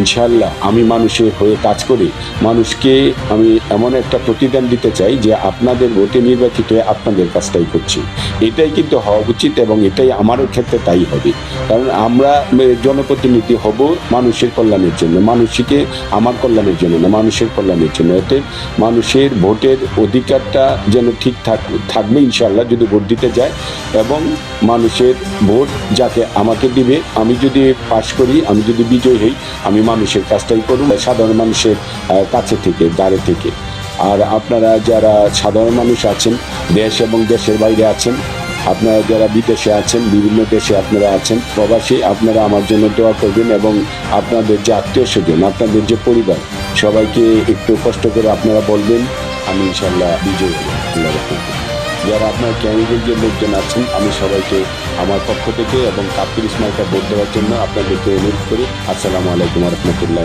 ইনশাল্লাহ আমি মানুষের হয়ে কাজ করি। মানুষকে আমি এমন একটা প্রতিদান দিতে চাই যে আপনাদের ভোটে নির্বাচিত হয়ে আপনাদের কাজটাই করছি। এটাই কিন্তু হওয়া উচিত এবং এটাই আমারও ক্ষেত্রে তাই হবে। কারণ আমরা জনপ্রতিনিধি হব মানুষের কল্যাণের জন্য, মানুষকে আমার কল্যাণের জন্য না, মানুষের কল্যাণের জন্য। এতে মানুষের ভোটের অধিকারটা যেন ঠিক থাক, থাকবে ইনশাল্লাহ যদি ভোট দিতে যায় এবং মানুষের ভোট যাকে আমাকে দিবে, আমি যদি পাশ করি, আমি যদি বিজয় হই, আমি মানুষের কাজটাই করুন, সাধারণ মানুষের কাছে থেকে, দ্বারে থেকে। আর আপনারা যারা সাধারণ মানুষ আছেন, দেশ এবং দেশের বাইরে আছেন, আপনারা যারা বিদেশে আছেন, বিভিন্ন দেশে আপনারা আছেন, প্রবাসী, আপনারা আমার জন্য দোয়া করবেন এবং আপনাদের যে আত্মীয় স্বজন, আপনাদের যে পরিবার, সবাইকে একটু কষ্ট করে আপনারা বলবেন, আমি ইনশাল্লাহ বিজয় আল্লাহ যারা আপনার ক্যান্ডিডেট যে লোকজন আছেন, আমি সবাইকে আমার পক্ষ থেকে এবং কাপ্তির ইসমাইলকে ভোট দেওয়ার জন্য আপনাদেরকে অনুরোধ করি। আসসালামু আলাইকুম রহমতুল্লাহ